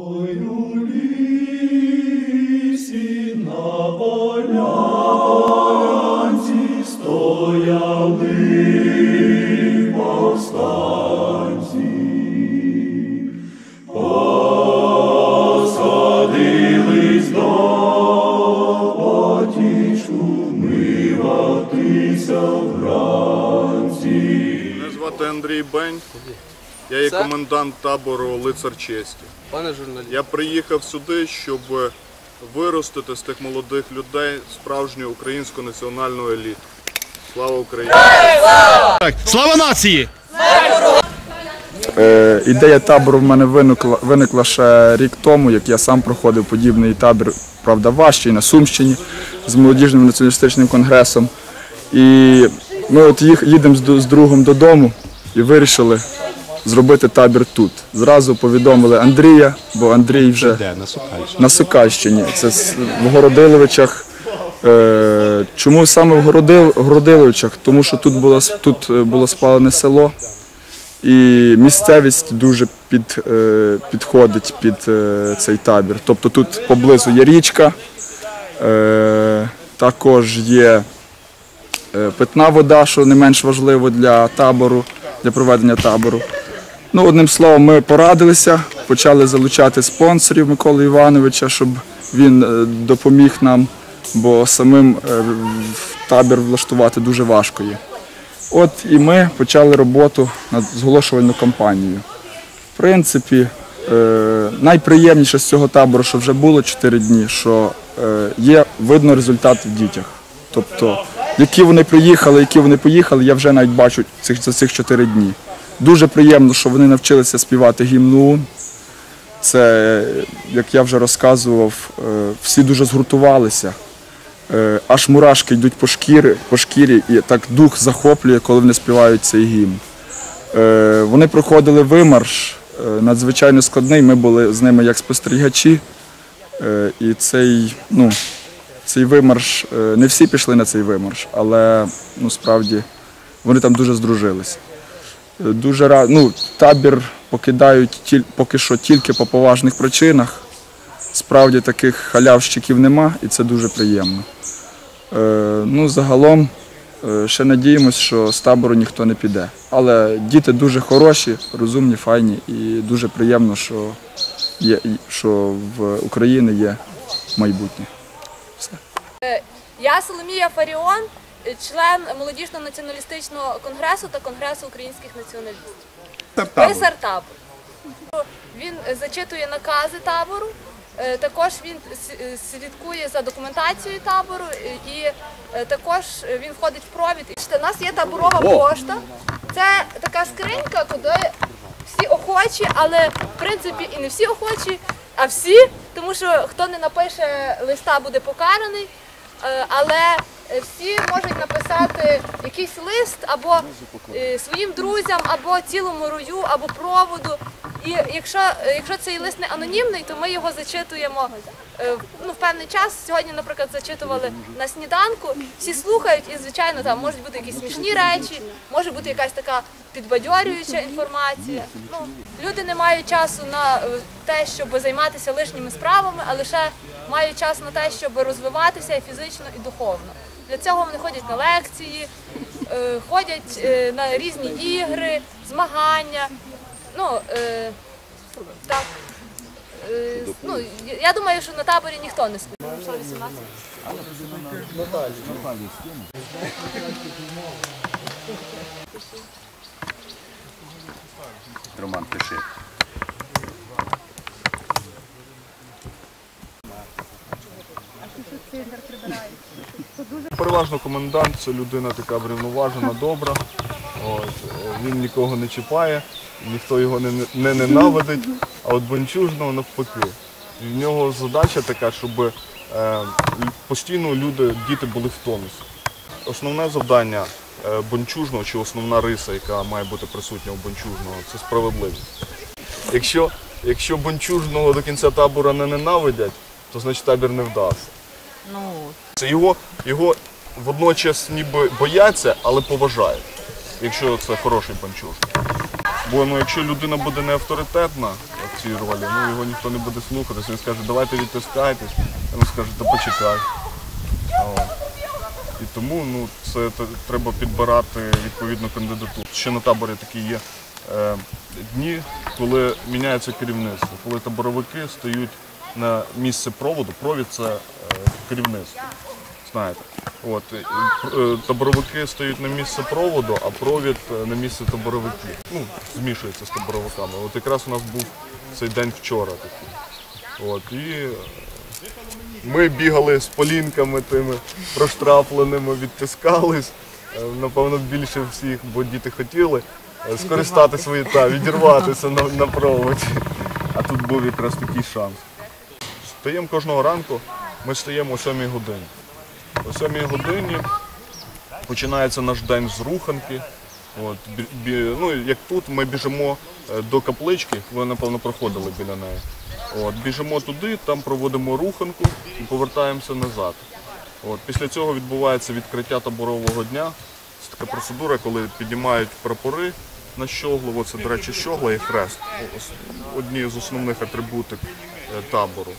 У лісі на полянці стояли повстанці. Посадились до потічку миватися вранці. Мене звати Андрій Бень. Я є комендант табору Лицар честі. Пане журналіст, Я приїхав сюди, щоб виростити з тих молодих людей справжню українську національну еліту. Слава Україні! Слава нації! Е, ідея табору в мене виникла, виникла ще рік тому, як я сам проходив подібний табір, правда, важчий на Сумщині з молодіжним націоналістичним конгресом. І ми от їх, їдемо з, з другом додому і вирішили зробити табір тут. Зразу повідомили Андрія, бо Андрій вже Де на Сокальщині? на Сокальщині. Це в Городиловичах. Е, чому саме в Городиловичах? Тому що тут було, тут е, було спалене село, і місцевість дуже під, е, підходить під цей табір. Тобто тут поблизу є річка, також є питна вода, що не менш важливо для табору, для проведення табору. Ну, одним словом, ми порадилися, почали залучати спонсорів Миколи Івановича, щоб він е, допоміг нам, бо самим е, табір влаштувати дуже важко є. От і ми почали роботу над зголошувальною кампанією. В принципі, е, найприємніше з цього табору, що вже було 4 дні, що є видно результат в дітях. Тобто, які вони приїхали, які вони поїхали, я вже навіть бачу за цих 4 дні. Дуже приємно, що вони навчилися співати гімн Це, як я вже розказував, е, всі дуже згуртувалися. Е, Аж мурашки йдуть по шкірі, по шкірі, і так дух захоплює, коли вони співають цей гімн. Е, Вони проходили вимарш, надзвичайно складний. Ми були з ними як спостерігачі. І цей, ну, цей вимарш, не всі пішли на цей вимарш, але ну, справді вони там дуже здружилися. Е, Дуже ра... ну, табір покидають тіль... поки що тільки по поважних причинах. Справді таких халявщиків нема, і це дуже приємно. Е, ну, загалом е, ще надіємось, що з табору ніхто не піде. Але діти дуже хороші, розумні, файні, і дуже приємно, що, є, що в Україні є майбутнє. Я Соломія Фаріон, член молодіжного націоналістичного конгресу та конгресу українських націоналістів. Писар табору. Він зачитує накази табору. е, Також він е, слідкує за документацією табору і е, також він входить в провід. У нас є таборова пошта. Це така скринька, куди всі охочі, але в принципі і не всі охочі, а всі, тому що хто не напише листа, буде покараний. Е, Але е, всі можуть написати якийсь лист або е, своїм друзям, або цілому рою, або проводу. І якщо, якщо цей лист не анонімний, то ми його зачитуємо ну, в певний час. Сьогодні, наприклад, зачитували на сніданку. Всі слухають, і звичайно там можуть бути якісь смішні речі, може бути якась така підбадьорююча інформація. Ну, люди не мають часу на те, щоб займатися лишніми справами, а лише мають час на те, щоб розвиватися і фізично і духовно. Для цього вони ходять на лекції, е, ходять е, на різні ігри, змагання. Ну, е, так. Ну, я думаю, що на таборі ніхто не 18? Роман, пиши. Переважно комендант це людина така врівноважена, добра. От, е, він нікого не чіпає, ніхто його не, не ненавидить, а от бончужного навпаки. І в нього задача така, щоб е, постійно люди, діти були в тонусі. Основне завдання е, бончужного чи основна риса, яка має бути присутня у бончужного, це справедливість. Якщо, якщо бончужного до кінця табора не ненавидять, то значить табір не вдасться. Це його, його водночас ніби бояться, але поважають, якщо це хороший панчур. Бо ну, якщо людина буде не авторитетна, цій ролі. Ну його ніхто не буде слухатись. Він скаже, давайте відтискайтесь. Він скаже, та почекай. І тому ну, це треба підбирати відповідну кандидатуру. Ще на таборі такі є е, дні, коли міняється керівництво, коли таборовики стають на місце проводу. Провід це е, керівництво. Знаєте. От, е, е, таборовики стають на місце проводу, а провід на місце таборовиків. Ну, змішується з таборовиками. От якраз у нас був цей день вчора такий. От, і ми бігали з полінками тими проштрафленими, відтискались. Напевно, більше всіх, бо діти хотіли скористати свої та відірватися на, на проводі. А тут був якраз такий шанс. Стаємо кожного ранку, ми стаємо о 7 годині. О 7 годині починається наш день з руханки. От, бі, ну, як тут ми біжимо е, до каплички, ви напевно проходили біля неї. От, біжимо туди, там проводимо руханку і повертаємося назад. От, після цього відбувається відкриття таборового дня. Це така процедура, коли піднімають прапори на щоглу. Оце, до речі, щогла і хрест. Одні з основних атрибутик е, табору.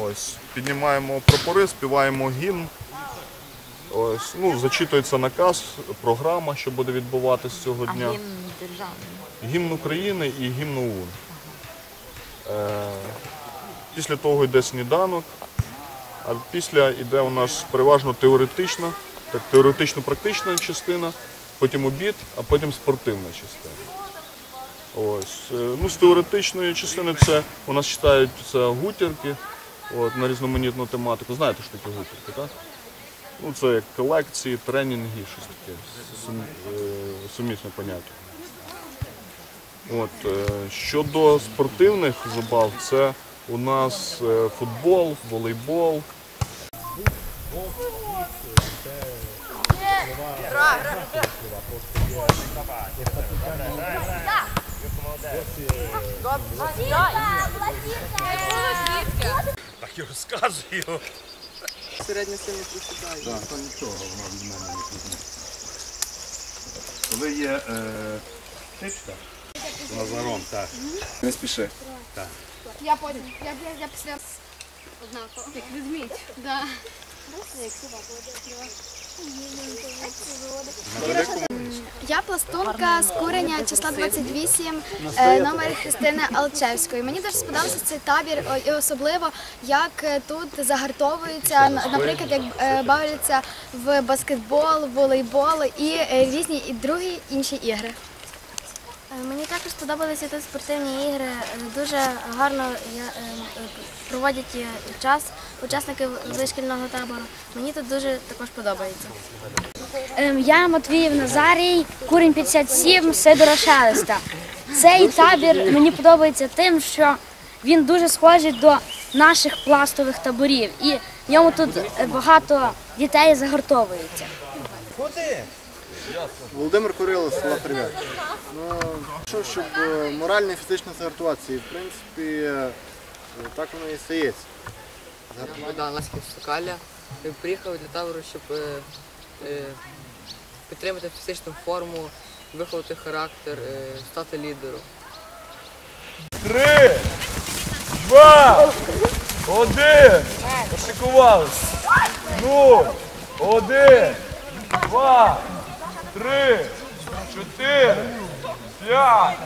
Ось, піднімаємо прапори, співаємо гімн. Ось, ну, зачитується наказ, програма, що буде відбуватися цього дня. Гімн державний. Гімн України і гімн ОУН. Е, після того йде сніданок, а після йде у нас переважно теоретична, так, теоретично-практична частина, потім обід, а потім спортивна частина. Ось. е, Ну, з теоретичної частини це у нас читають це гутірки от, на різноманітну тематику. Знаєте, що таке гутірки, так? Ну, це як колекції, тренінги, щось таке, сум- е, сумісне поняття. От, е, щодо спортивних забав, це у нас е, футбол, волейбол. Так і розказую. Коли є е, птичка, то Назаром, так. Не спіши. Так. Я потім. Я, я, я після однаково. Як візьміть. Да. Я пластунка з курення числа 28, е, номер Христини Алчевської. Мені дуже сподобався цей табір, і особливо як е, тут загартовуються, наприклад, як е, бавляться в баскетбол, волейбол і різні і другі інші ігри. Е, Мені також сподобалися тут спортивні ігри. Е, Дуже гарно е, проводять час учасники вишкільного табору. Мені тут дуже також подобається. Ем, Я Матвіїв Назарій, курень 57, Сидора Шелеста. Цей табір мені подобається тим, що він дуже схожий до наших пластових таборів. І в ньому тут багато дітей загартовується. Володимир Курило, села Привет. Ну, що, щоб е, морально і фізично загартуватися. І, в принципі, е, так воно і стається. Богдан Ласьків Сокаля. Він приїхав для табору, щоб е, підтримати фізичну форму, виховати характер, стати лідером. Три, два, один. Пошикувались. Ну, один, два, три, чотири, п'ять.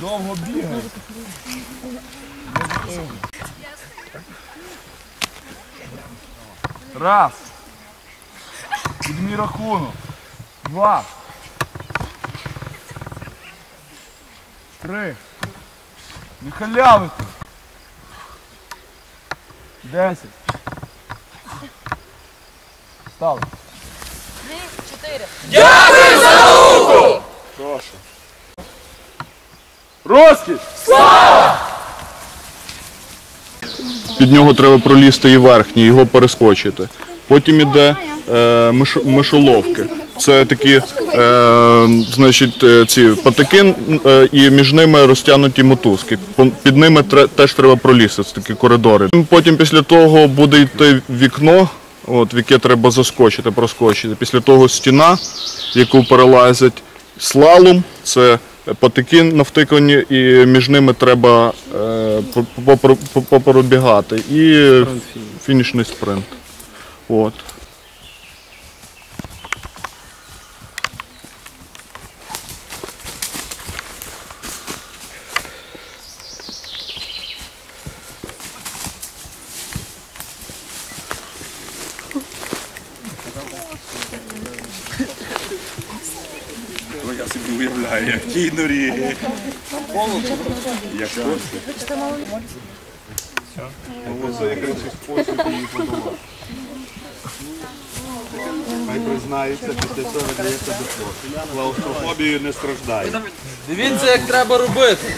Довго бігає. Раз. Підмій рахунок. Два. Три. Не халяви тут. Десять. Стали. Прошу. Розкіш! Під нього треба пролізти і верхній, його перескочити. Потім іде е, миш, мишоловки. Це такі е, значить, е, ці патики е, і між ними розтягнуті мотузки. Під ними тре- теж треба пролізти, це такі коридори. Потім після того буде йти вікно, от, в яке треба заскочити, проскочити. Після того стіна, яку перелазять слалом, це патики навтикані, і між ними треба е, по- по- по- попробігати. І фінішний спринт. От. Ну, я собі уявляю, як ті норі. Як Це якраз спосіб її подолати. Хай признається. Клаустрофобією не страждає. Дивіться, як треба робити.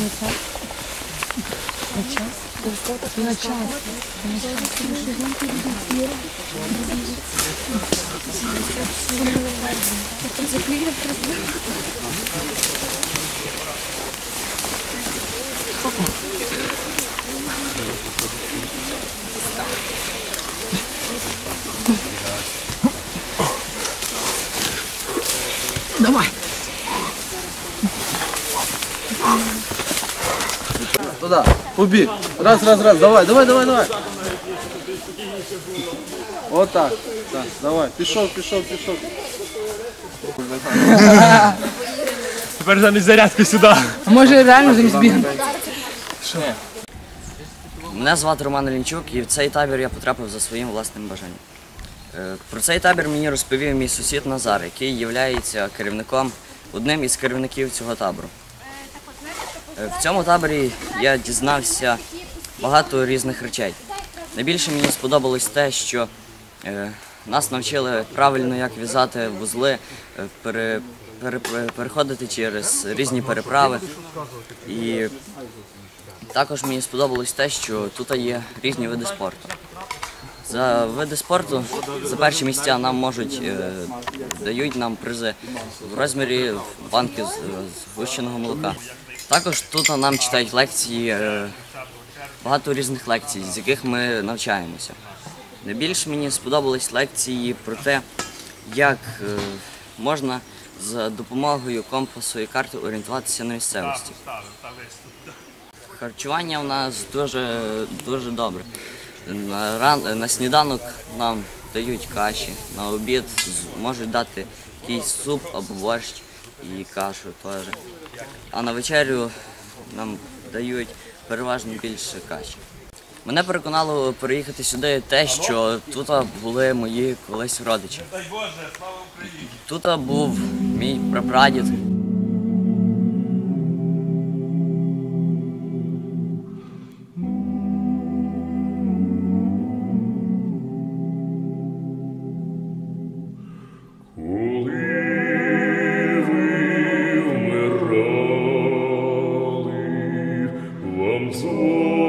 начать. Начать. Начать. Начать. Туда, побіг. Раз, раз, раз, давай, давай, давай, давай. Вот так. Так, давай. Пішов, пішов, пішов. Тепер замість зарядки сюди. Може реально замість бігати? Мене звати Роман Лінчук, і в цей табір я потрапив за своїм власним бажанням. Е, Про цей табір мені розповів мій сусід Назар, який є керівником, одним із керівників цього табору. Е, В цьому таборі я дізнався багато різних речей. Найбільше мені сподобалось те, що е, нас навчили правильно, як в'язати вузли, е, пере, пере- переходити через різні переправи. І також мені сподобалось те, що тут є різні види спорту. За види спорту за перші місця нам можуть дають нам призи в розмірі банки з, з гущеного молока. Також тут нам читають лекції, е, багато різних лекцій, з яких ми навчаємося. Найбільше мені сподобались лекції про те, як е, можна за допомогою компасу і карти орієнтуватися на місцевості. Харчування у нас дуже, дуже добре. На, ран, на сніданок нам дають каші, на обід можуть дати якийсь суп або борщ і кашу теж. А на вечерю нам дають переважно більше каші. Мене переконало переїхати сюди те, що тут були мої колись родичі. Тут був мій прапрадід, um so